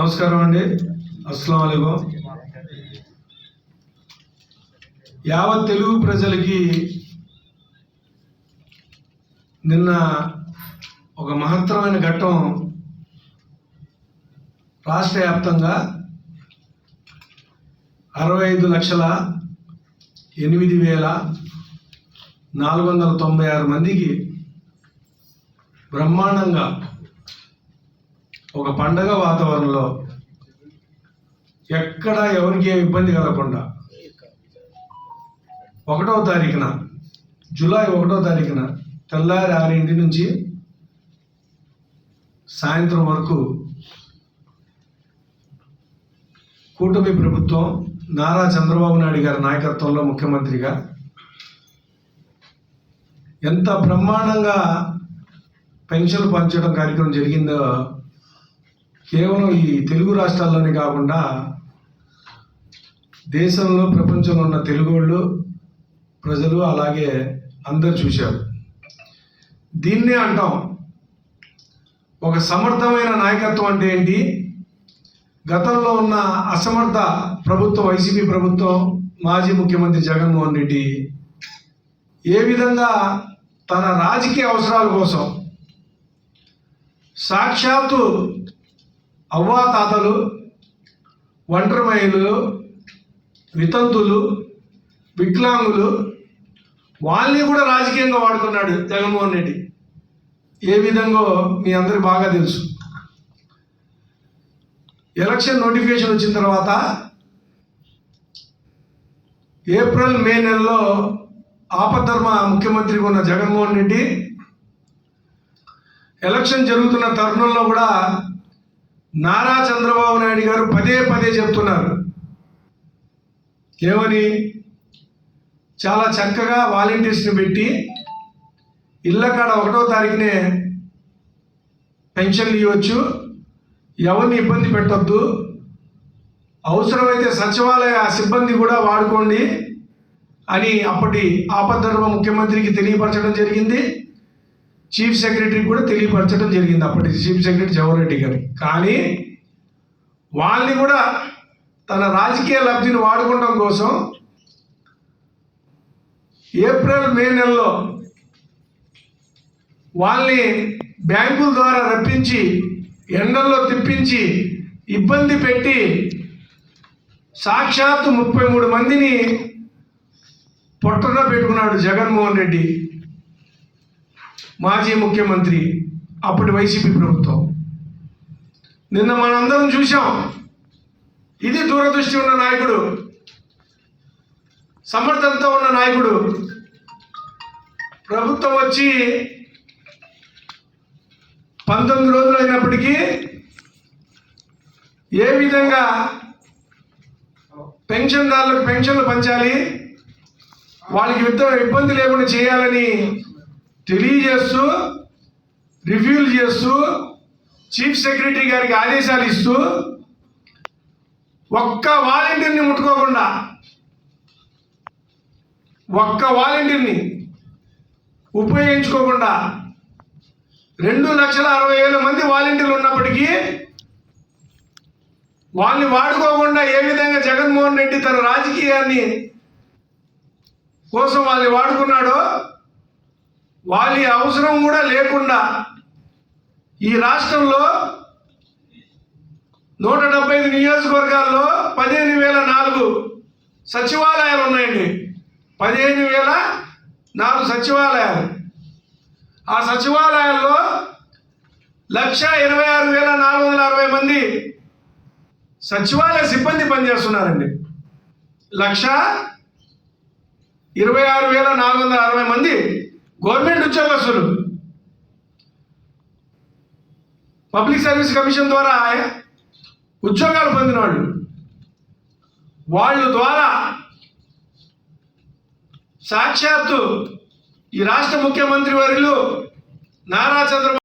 నమస్కారం అండి. అస్సలం అయికం యావత్ తెలుగు ప్రజలకి నిన్న ఒక మహత్తరమైన ఘట్టం రాష్ట్ర వ్యాప్తంగా అరవై ఐదు లక్షల ఎనిమిది వేల నాలుగు వందల తొంభై ఆరు మందికి బ్రహ్మాండంగా ఒక పండగ వాతావరణంలో ఎక్కడ ఎవరికి ఏ ఇబ్బంది కలగకుండా ఒకటో తారీఖున జూలై ఒకటో తారీఖున తెల్లారి ఆరింటి నుంచి సాయంత్రం వరకు కూటమి ప్రభుత్వం నారా చంద్రబాబు నాయుడు గారి నాయకత్వంలో ముఖ్యమంత్రిగా ఎంత బ్రహ్మాండంగా పెన్షన్లు పంచడం కార్యక్రమం జరిగిందో కేవలం ఈ తెలుగు రాష్ట్రాల్లోనే కాకుండా దేశంలో ప్రపంచంలో ఉన్న తెలుగు వాళ్ళు ప్రజలు అలాగే అందరు చూశారు. దీన్నే అంటాం. ఒక సమర్థమైన నాయకత్వం అంటే ఏంటి? గతంలో ఉన్న అసమర్థ ప్రభుత్వం వైసీపీ ప్రభుత్వం మాజీ ముఖ్యమంత్రి జగన్మోహన్ రెడ్డి ఏ విధంగా తన రాజకీయ అవసరాల కోసం సాక్షాత్తు అవ్వాతాతలు తాతలు మహిళలు వితంతులు వికలాంగులు వాళ్ళని కూడా రాజకీయంగా వాడుకున్నాడు జగన్మోహన్ రెడ్డి. ఏ విధంగా మీ అందరికి బాగా తెలుసు. ఎలక్షన్ నోటిఫికేషన్ వచ్చిన తర్వాత ఏప్రిల్ మే నెలలో ఆపద్ధర్మ ముఖ్యమంత్రిగా ఉన్న జగన్మోహన్ రెడ్డి ఎలక్షన్ జరుగుతున్న తరుణంలో కూడా నారా చంద్రబాబు నాయుడు గారు పదే పదే చెప్తున్నారు. ఏమని? చాలా చక్కగా వాలంటీర్స్ని పెట్టి ఇళ్ళ కాడ ఒకటో తారీఖునే పెన్షన్లు ఇవ్వచ్చు. ఎవరిని ఇబ్బంది పెట్టొద్దు. అవసరమైతే సచివాలయ సిబ్బంది కూడా వాడుకోండి అని అప్పటి ఆపద్ధర్మ ముఖ్యమంత్రికి తెలియపరచడం జరిగింది. చీఫ్ సెక్రటరీ కూడా తెలియపరచడం జరిగింది అప్పటి చీఫ్ సెక్రటరీ జవహర్రెడ్డి గారు. కానీ వాళ్ళని కూడా తన రాజకీయ లబ్ధిని వాడుకోవడం కోసం ఏప్రిల్ మే నెలలో వాళ్ళని బ్యాంకుల ద్వారా రప్పించి ఎండల్లో తిప్పించి ఇబ్బంది పెట్టి సాక్షాత్తు ముప్పై మూడు మందిని పొట్టన పెట్టుకున్నాడు జగన్మోహన్ రెడ్డి. మాజీ ముఖ్యమంత్రి అప్పటి వైసీపీ ప్రభుత్వం. నిన్న మనందరం చూసాం ఇది దూరదృష్టి ఉన్న నాయకుడు సమర్థంతో ఉన్న నాయకుడు. ప్రభుత్వం వచ్చి పంతొమ్మిది రోజులు అయినప్పటికీ ఏ విధంగా పెన్షన్దారులకు పెన్షన్లు పంచాలి వాళ్ళకి యుద్ధ ఇబ్బంది లేకుండా చేయాలని తెలియజేస్తూ రివ్యూలు చేస్తూ చీఫ్ సెక్రటరీ గారికి ఆదేశాలు ఇస్తూ ఒక్క వాలంటీర్ని ముట్టుకోకుండా ఒక్క వాలంటీర్ని ఉపయోగించుకోకుండా రెండు లక్షల అరవై వేల మంది వాలంటీర్లు ఉన్నప్పటికీ వాళ్ళని వాడుకోకుండా ఏ విధంగా జగన్మోహన్ రెడ్డి తన రాజకీయాన్ని కోసం వాళ్ళని వాడుకున్నాడో వాళ్ళ అవసరం కూడా లేకుండా ఈ రాష్ట్రంలో నూట డెబ్బై ఐదు నియోజకవర్గాల్లో పదిహేను వేల నాలుగు సచివాలయాలు ఉన్నాయండి. పదిహేను వేల నాలుగు సచివాలయాలు. ఆ సచివాలయాల్లో లక్ష ఇరవై ఆరు వేల నాలుగు వందల అరవై మంది సచివాలయ సిబ్బంది పనిచేస్తున్నారండి. లక్ష ఇరవై ఆరు వేల నాలుగు వందల అరవై మంది గవర్నమెంట్ ఉద్యోగస్తులు. పబ్లిక్ సర్వీస్ కమిషన్ ద్వారా ఉద్యోగాలు పొందిన వాళ్ళు వాళ్ళు ద్వారా సాక్షాత్తు ఈ రాష్ట్ర ముఖ్యమంత్రి వర్యులు నారా చంద్రబాబు